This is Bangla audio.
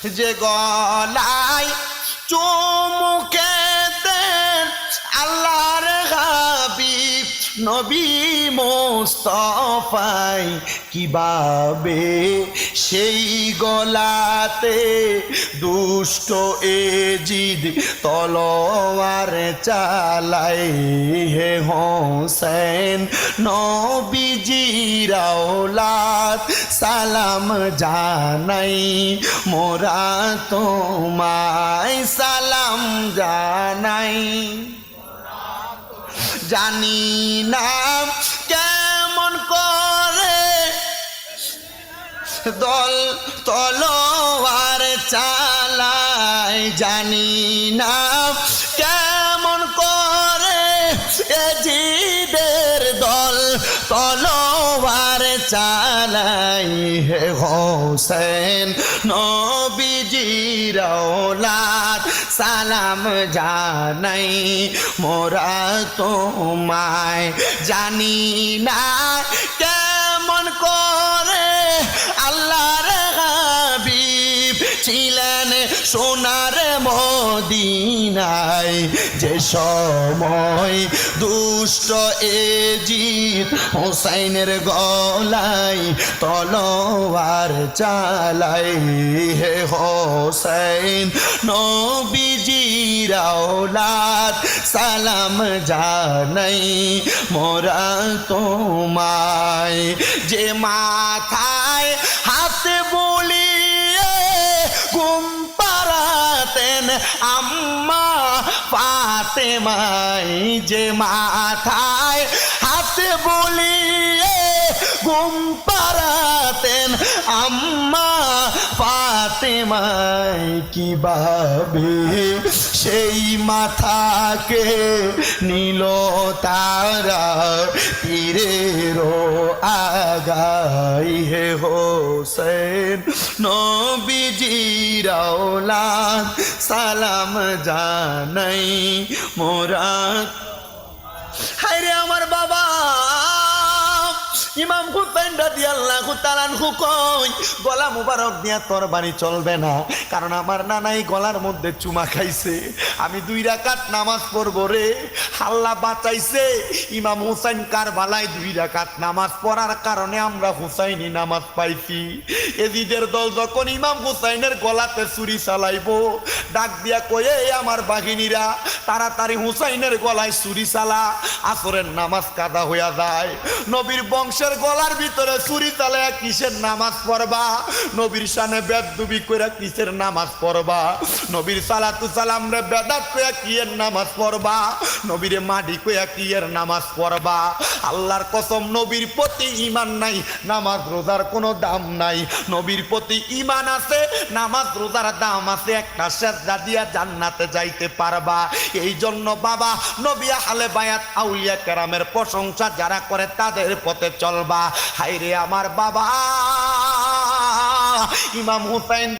যে গলায় চুমুকে দেন আল্লাহর হাবিব, নবী মোস্তফাই। কীভাবে সেই গলাতে দুষ্ট এজিদ তলোয়ার চালাই হে হোসেন নবীজির আওলাদ সালাম জানাই, মোরা তোমায় সালাম জানাই। জানি না কেমন করে দল তলোয়ার চালায়, জানি না কেমন করে এজিদের দল তলোয়ার চালাই হে হোসেন। নবীজির সালাম জানাই, মোরা তোমায় জানি না কেমন করে আল্লাহর হাবিব ছিলেন সোনার মদিনায় যে সময় দুষ্ট এজিত হোসাইনের গলায় তলোয়ার চালাই হে হোসেন নবীজির সালাম জানাই মোরা তোমায়। যে মাথায় পাড়াতেন পাতে মাই যে মাথায় হাতে বলিয়ে ঘুম আম্মা ফাতেমাই কীভাবে সেই মাথাকে নীল তারা তীরেরও আগাই। হে হোসেন, নবীজির আওলাদ, সালাম জানাই মোরা। হায়রে আমার বাবা! ইমাম হুসাইন রাদি আল্লাহ তালান হুকই গলা মুবারক দিয়া তোর বাড়ি চলবে না, কারণ আমার নানাই গলার মধ্যে চুমা খাইছে। আমি দুই রাকাত নামাজ পড়ব রে। হাল্লা বাঁচাইছে। ইমাম হুসাইন কার বালায় দুই রাকাত নামাজ পড়ার কারণে আমরা হুসাইনি নামাজ পাইছি। এজিদের দল যখন ইমাম হুসাইনের গলাতে চুরি চালাইবো, ডাক দিয়া কয়ে "এই আমার বাহিনীরা, তাড়াতাড়ি হুসাইনের গলায় চুরি চালা, আসরের নামাজ কাদা হইয়া যায়। নবীর বংশের গলার ভিতরে চুরি চালায় কিসের নামাজ পড়বা। নবীর সানে বেদুবি করে কিসের নামাজ পড়বা? নবীর সালাতু সালাম রে বেদাত কইয়া কিয়ের নামাজ পড়বা? নবীরে মাডি কইয়া কিয়ের নামাজ পড়বা? আল্লাহর কসম, নবীর প্রতি ইমান নাই, নামাজ, রোজার কোনো দাম নাই। নবীর প্রতি ইমান আছে, নামাজ, রোজার দাম আছে, একটা সেজদা দিয়া জান্নাতে যাইতে পারবা। এই জন্য বাবা, নবী হালে বায়াত, আউলিয়া কেরামের প্রশংসা যারা করে তাদের পথে চলবা। হাইরে আমার বাবা, ইমাম হুসাইন